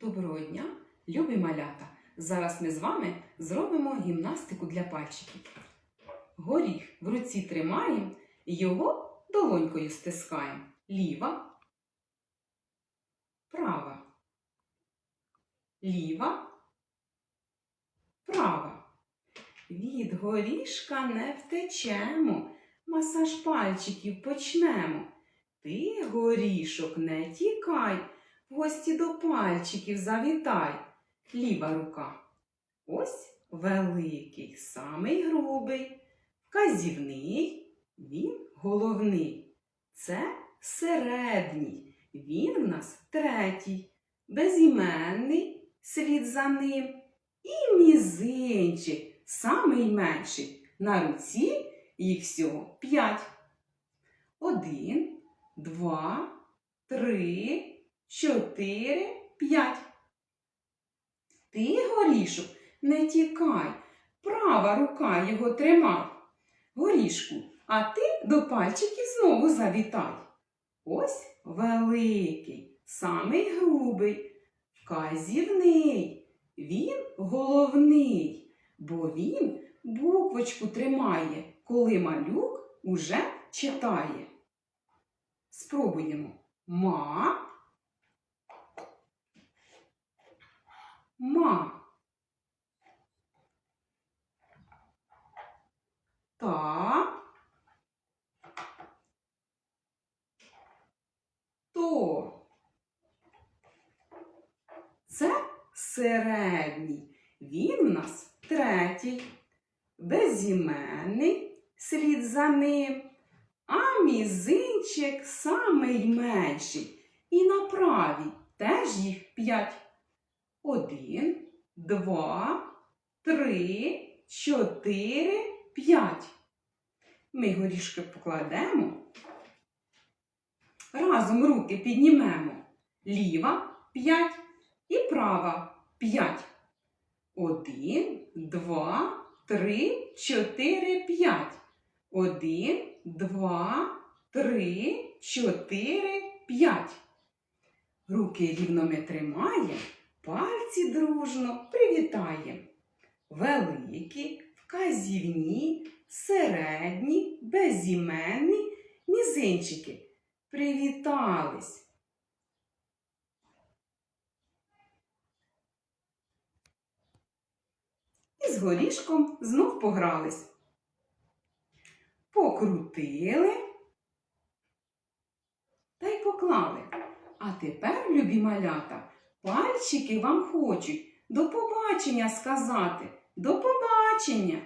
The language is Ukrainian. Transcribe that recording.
Доброго дня, любі малята! Зараз ми з вами зробимо гімнастику для пальчиків. Горіх в руці тримаємо і його долонькою стискаємо. Ліва, права, ліва, права. Від горішка не втечемо, масаж пальчиків почнемо. Ти, горішок, не тікай. Гості до пальчиків завітай. Ліва рука. Ось великий, самий грубий, вказівний, він головний. Це середній, він в нас третій, безіменний, слід за ним. І мізинчик, самий менший. На руці їх всього п'ять. Один, два, три чотири, п'ять. Ти, горішок, не тікай, права рука його тримай. Горішку, а ти до пальчиків знову завітай. Ось великий, самий грубий, вказівний. Він головний, бо він буквочку тримає, коли малюк уже читає. Спробуємо. Ма. Ма. Та. То. Це середній. Він у нас третій. Безіменний слід за ним. А мізинчик самий менший. І на правій теж їх п'ять. Один, два, три, чотири, п'ять. Ми горішки покладемо. Разом руки піднімемо. Ліва п'ять і права п'ять. Один, два, три, чотири, п'ять. Один, два, три, чотири, п'ять. Руки рівно ми тримаємо. Пальці дружно привітаємо. Великі, вказівні, середні, безіменні мізинчики привітались. І з горішком знов погрались. Покрутили та й поклали. А тепер, любі малята, Пальчики вам хочуть до побачення сказати. До побачення!